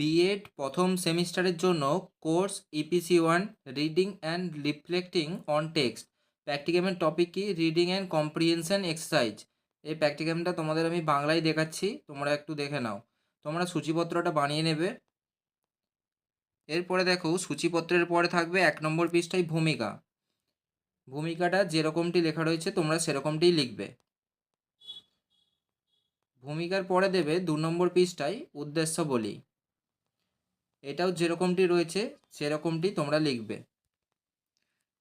B Ed প্রথম সেমিস্টারের জন্য course EPC one reading and reflecting on text প্র্যাকটিক্যামের topic কি? রিডিং অ্যান্ড কম্প্রিহেনশন এক্সারসাইজ এই প্র্যাকটিক্যামটা তোমাদের আমি বাংলায় দেখাচ্ছি, তোমরা একটু দেখে নাও। তোমরা সূচিপত্রটা বানিয়ে নেবে। এরপরে দেখো, সূচিপত্রের পরে থাকবে এক নম্বর পৃষ্ঠায় ভূমিকা। ভূমিকাটা যেরকমটি লেখা রয়েছে, তোমরা সেরকমটিই লিখবে। ভূমিকার পরে দেবে দু নম্বর পৃষ্ঠায় উদ্দেশ্য বলি। এটাও যেরকমটি রয়েছে, সেরকমটি তোমরা লিখবে।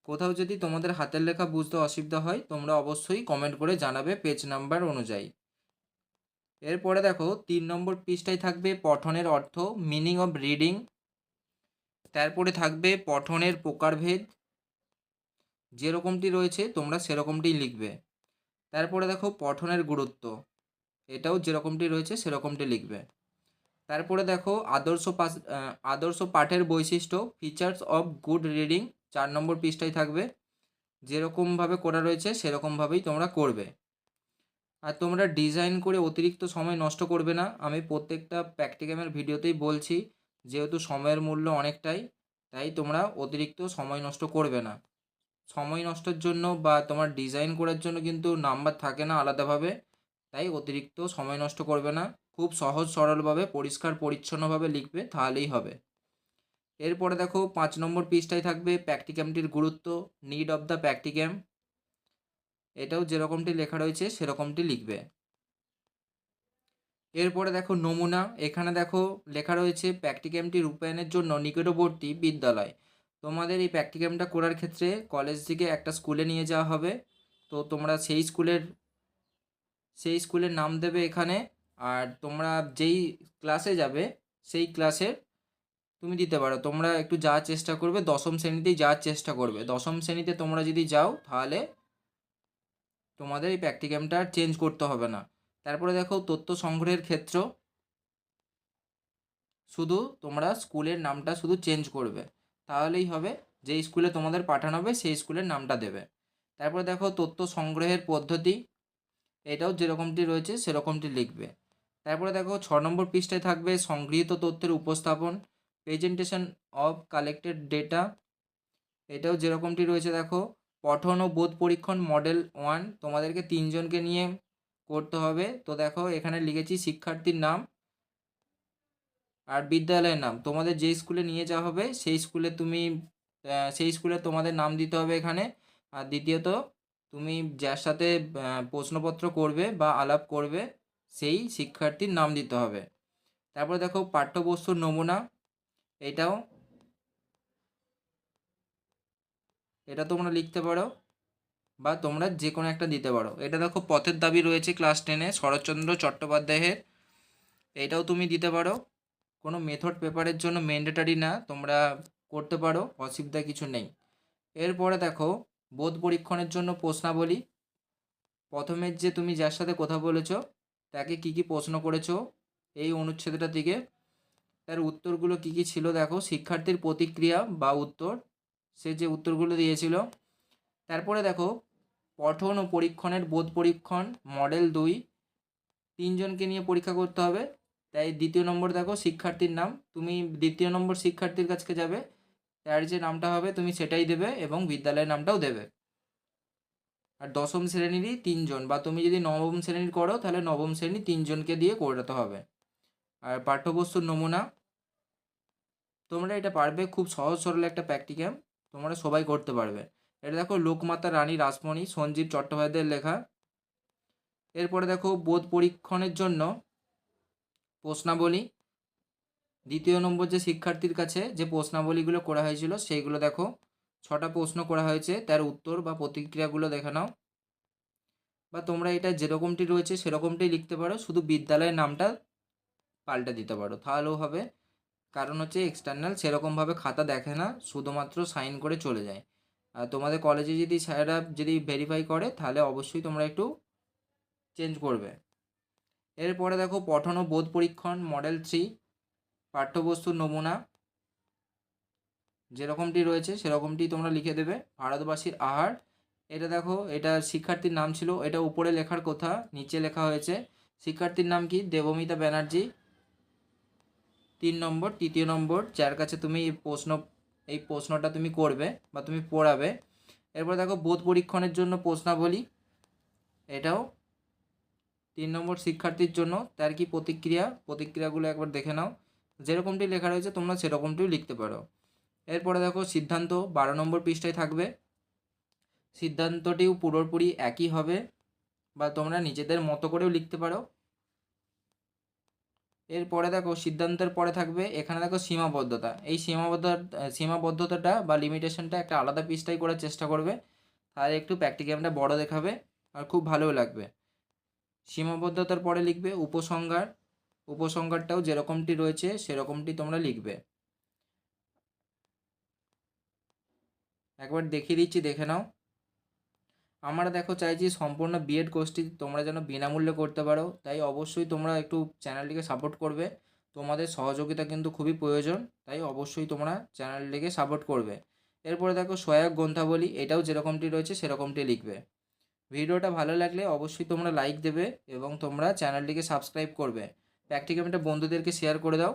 কোথাও যদি তোমাদের হাতের লেখা বুঝতে অসুবিধা হয়, তোমরা অবশ্যই কমেন্ট করে জানাবে পেজ নাম্বার অনুযায়ী। এরপরে দেখো, তিন নম্বর পৃষ্ঠায় থাকবে পঠনের অর্থ মিনিং অফ রিডিং তারপরে থাকবে পঠনের প্রকারভেদ, যেরকমটি রয়েছে তোমরা সেরকমটি লিখবে। তারপরে দেখো, পঠনের গুরুত্ব, এটাও যেরকমটি রয়েছে সেরকমটি লিখবে। তারপরে দেখো আদর্শ আদর্শ পাঠের বৈশিষ্ট্য ফিচার্স অফ গুড রিডিং চার নম্বর পৃষ্ঠায় থাকবে। যেরকমভাবে করা রয়েছে, সেরকমভাবেই তোমরা করবে। আর তোমরা ডিজাইন করে অতিরিক্ত সময় নষ্ট করবে না। আমি প্রত্যেকটা প্র্যাকটিক্যামের ভিডিওতেই বলছি, যেহেতু সময়ের মূল্য অনেকটাই, তাই তোমরা অতিরিক্ত সময় নষ্ট করবে না। সময় নষ্টের জন্য বা তোমার ডিজাইন করার জন্য কিন্তু নাম্বার থাকে না আলাদাভাবে, তাই অতিরিক্ত সময় নষ্ট করবে না। খুব সহজ সরলভাবে, পরিষ্কার, পরিচ্ছন্নভাবে লিখবে, তাহলেই হবে। এরপরে দেখো, পাঁচ নম্বর পৃষ্ঠায় থাকবে প্র্যাকটিক্যামটির গুরুত্ব নিড অফ দ্য প্র্যাকটিক্যাম। এটাও যেরকমটি লেখা রয়েছে, সেরকমটি লিখবে। এরপরে দেখো, নমুনা। এখানে দেখো, লেখা রয়েছে প্র্যাকটিক্যামটি রূপায়ণের জন্য নিকটবর্তী বিদ্যালয়। তোমাদের এই প্র্যাকটিক্যামটা করার ক্ষেত্রে কলেজ থেকে একটা স্কুলে নিয়ে যাওয়া হবে। তো তোমরা সেই স্কুলের সেই স্কুলের নাম দেবে এখানে। আর তোমরা যেই ক্লাসে যাবে, সেই ক্লাসের তুমি দিতে পারো। তোমরা একটু যাওয়ার চেষ্টা করবে, দশম শ্রেণীতেই যাওয়ার চেষ্টা করবে। দশম শ্রেণীতে তোমরা যদি যাও, তাহলে তোমাদের এই প্র্যাকটিক্যামটা চেঞ্জ করতে হবে না। তারপরে দেখো, তথ্য সংগ্রহের ক্ষেত্র। শুধু তোমরা স্কুলের নামটা শুধু চেঞ্জ করবে। তাহলেই হবে, যেই স্কুলে তোমাদের পাঠানো হবে, সেই স্কুলের নামটা দেবে। তারপরে দেখো, তথ্য সংগ্রহের পদ্ধতি। এটাও যেরকমটি রয়েছে, সেরকমটি লিখবে। তারপরে দেখো ছ নম্বর পৃষ্ঠায় থাকবে সংগৃহীত তথ্যের উপস্থাপন প্রেজেন্টেশন অফ কালেক্টেড ডেটা এটাও যেরকমটি রয়েছে দেখো, পঠন ও বোধ পরীক্ষণ মডেল ওয়ান তোমাদেরকে তিনজনকে নিয়ে করতে হবে। তো দেখো, এখানে লিখেছি শিক্ষার্থীর নাম আর বিদ্যালয়ের নাম। তোমাদের যে স্কুলে নিয়ে যাওয়া হবে, সেই স্কুলে তুমি সেই স্কুলে তোমাদের নাম দিতে হবে এখানে। আর দ্বিতীয়ত, তুমি যার সাথে প্রশ্নপত্র করবে বা আলাপ করবে সেই শিক্ষার্থীর নাম দিতে হবে। তারপরে দেখো পাঠ্যবস্তুর নমুনা, এটাও এটা তোমরা লিখতে পারো বা তোমরা যে কোনো একটা দিতে পারো। এটা দেখো পথের দাবি রয়েছে ক্লাস টেনে শরৎচন্দ্র চট্টোপাধ্যায়ের। এটাও তুমি দিতে পারো। কোনো মেথড পেপারের জন্য ম্যান্ডেটারি না, তোমরা করতে পারো, অসুবিধা কিছু নেই। এরপরে দেখো বোধ পরীক্ষণের জন্য প্রশ্নাবলী। প্রথমের যে তুমি যার সাথে কথা বলেছ তাকে কি কি প্রশ্ন করেছ? এই অনুচ্ছেদটা থেকে তার উত্তরগুলো কি কি ছিল দেখো? শিক্ষার্থীর প্রতিক্রিয়া বা উত্তর। সে যে উত্তরগুলো দিয়েছিল। তারপরে দেখো, পঠন ও পরীক্ষণের বোধ পরীক্ষণ মডেল দুই। তিনজনকে নিয়ে পরীক্ষা করতে হবে। তাই দ্বিতীয় নম্বর দেখো, শিক্ষার্থীর নাম। তুমি দ্বিতীয় নম্বর শিক্ষার্থীর কাছকে যাবে। তার যে নামটা হবে, তুমি সেটাই দেবে এবং বিদ্যালয়ের নামটাও দেবে। আর দশম শ্রেণীরই তিনজন বা তুমি যদি নবম শ্রেণির করো, তাহলে নবম শ্রেণি তিনজনকে দিয়ে করাতে হবে। আর পাঠ্যবস্তুর নমুনা, তোমরা এটা পারবে খুব সহজ সরল একটা প্র্যাকটিক্যাম তোমরা সবাই করতে পারবে। এটা দেখো লোকমাতা রানী রাসমণি, সঞ্জীব চট্টোপাধ্যায়ের লেখা। এরপরে দেখো বোধ পরীক্ষণের জন্য প্রশ্নাবলী। দ্বিতীয় নম্বর যে শিক্ষার্থীর কাছে যে প্রশ্নাবলীগুলো করা হয়েছিল, সেইগুলো দেখো। ছটা প্রশ্ন করা হয়েছে, তার উত্তর বা প্রতিক্রিয়াগুলো দেখে নাও। বা তোমরা এটা যেরকমটি রয়েছে সেরকমটি লিখতে পারো, শুধু বিদ্যালয়ের নামটা পাল্টে দিতে পারো। তাহলেও হবে, কারণ হচ্ছে এক্সটার্নাল সেরকমভাবে খাতা দেখে না, শুধুমাত্র সাইন করে চলে যায়। আর তোমাদের কলেজে যদি স্যারেরা যদি ভেরিফাই করে, তাহলে অবশ্যই তোমরা একটু চেঞ্জ করবে। এরপরে দেখো, পঠন ও বোধ পরীক্ষণ মডেল থ্রি পাঠ্যবস্তুর নমুনা। যেরকমটি রয়েছে সেরকমটি তোমরা লিখে দেবে। ভারতবাসীর আহার। এটা দেখো, এটা শিক্ষার্থীর নাম ছিল, এটা উপরে লেখার কথা, নিচে লেখা হয়েছে। শিক্ষার্থীর নাম কি? দেবমিতা ব্যানার্জি। তিন নম্বর, তৃতীয় নম্বর, যার কাছে তুমি এই প্রশ্ন, এই প্রশ্নটা তুমি করবে বা তুমি পড়াবে। এরপর দেখো, বোধ পরীক্ষণের জন্য প্রশ্নাবলী। এটাও। তিন নম্বর, শিক্ষার্থীর জন্য। তার কি প্রতিক্রিয়া? প্রতিক্রিয়াগুলো একবার দেখে নাও। যেরকমটি লেখা রয়েছে, তোমরা সেরকমটিও লিখতে পারো। এরপরে দেখো সিদ্ধান্ত, বারো নম্বর পৃষ্ঠায় থাকবে। সিদ্ধান্তটিও পুরোপুরি একই হবে, বা তোমরা নিজেদের মতো করেও লিখতে পারো। এরপরে দেখো সিদ্ধান্তের পরে থাকবে, এখানে দেখো সীমাবদ্ধতা। এই সীমাবদ্ধতা সীমাবদ্ধতাটা বা লিমিটেশনটা একটা আলাদা পৃষ্ঠায় করার চেষ্টা করবে, তাহলে একটু প্র্যাকটিক্যামটা বড় দেখাবে আর খুব ভালোও লাগবে। সীমাবদ্ধতার পরে লিখবে উপসংহার। উপসংহারটাও যেরকমটি রয়েছে, সেরকমটি তোমরা লিখবে। একবার দেখিয়ে দিচ্ছি, দেখে নাও। আমরা দেখো চাইছি সম্পূর্ণ বিএড কোর্সটি তোমরা যেন বিনামূল্যে করতে পারো। তাই অবশ্যই তোমরা একটু চ্যানেলটিকে সাপোর্ট করবে। তোমাদের সহযোগিতা কিন্তু খুবই প্রয়োজন। তাই অবশ্যই তোমরা চ্যানেলটিকে সাপোর্ট করবে। এরপরে দেখো সহায়ক গ্রন্থাবলী, এটাও যেরকমটি রয়েছে সেরকমটি লিখবে। ভিডিওটা ভালো লাগলে অবশ্যই তোমরা লাইক দেবে এবং তোমরা চ্যানেলটিকে সাবস্ক্রাইব করবে। প্র্যাকটিক্যামটা বন্ধুদেরকে শেয়ার করে দাও।